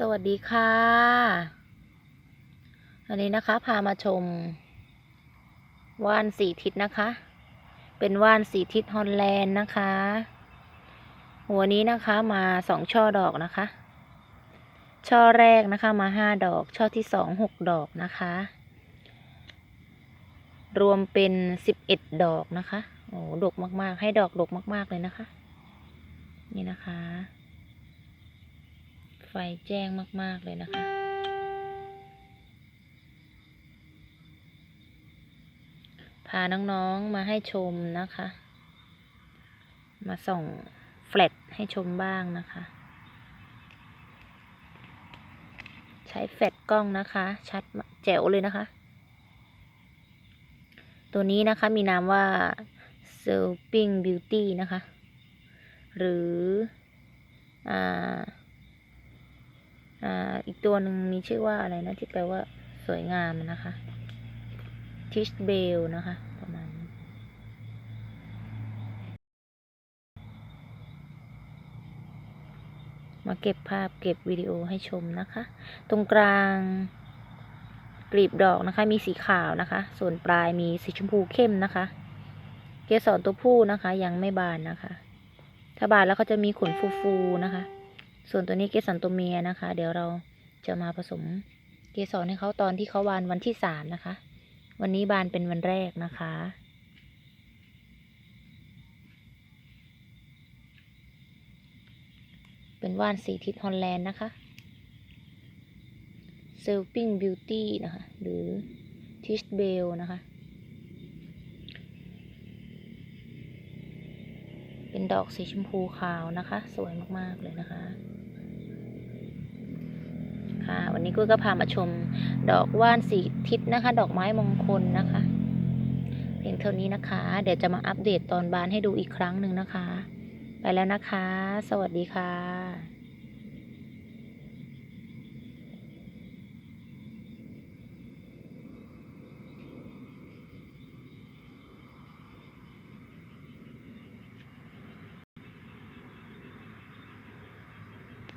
สวัสดีค่ะอันนี้นะคะพามาชม ว่านสีทิศนะคะ เป็นว่านสีทิศฮอลแลนด์นะคะ หัวนี้นะคะมาสองช่อดอกนะคะ ช่อแรกนะคะมาห้าดอก ช่อที่สองหกดอกนะคะ รวมเป็นสิบเอ็ดดอกนะคะ โอ้ดกมากๆ ให้ดอกดกมาก ๆ เลยนะคะ นี่นะคะ ไฟแจ้งมาก ๆ เลยนะคะ พาน้อง ๆ มาให้ชมนะคะ มาส่องแฟลชให้ชมบ้างนะคะ ใช้แฟลชกล้องนะคะ ชัดแจ๋วเลยนะคะ ตัวนี้นะคะมีนามว่า Serping Beauty นะคะ หรือ อ่า อีกตัวหนึ่งมีชื่อว่าอะไรนะที่แปลว่าสวยงามนะคะ Tish Bell นะคะ ประมาณนี้มาเก็บภาพเก็บวิดีโอให้ชมนะคะ ตรงกลางกลีบดอกนะคะ มีสีขาวนะคะ ส่วนปลายมีสีชมพูเข้มนะคะ เกสรตัวผู้นะคะ ยังไม่บานนะคะ ถ้าบานแล้วก็จะมีขนฟูๆนะคะ ส่วนตัวนี้เกสรตัวเมียนะคะ เดี๋ยวเรา จะมาผสมเกสรให้เขาตอนที่เขาบานวันที่สามนะคะ วันนี้บานเป็นวันแรกนะคะ เป็นว่านสีทิศฮอลแลนด์นะคะ s e l p i n g Beauty นะคะ หรือ Tish Bell นะคะ เป็นดอกสีชมพูขาวนะคะ สวยมาก ๆ เลยนะคะ ค่ะ วันนี้กุ้ยก็พามาชม ดอกว่านสีทิศนะคะ ดอกไม้มงคลนะคะเพียงเท่านี้นะคะ เดี๋ยวจะมาอัปเดตตอนบานให้ดูอีกครั้งหนึ่งนะคะ ไปแล้วนะคะ สวัสดีค่ะ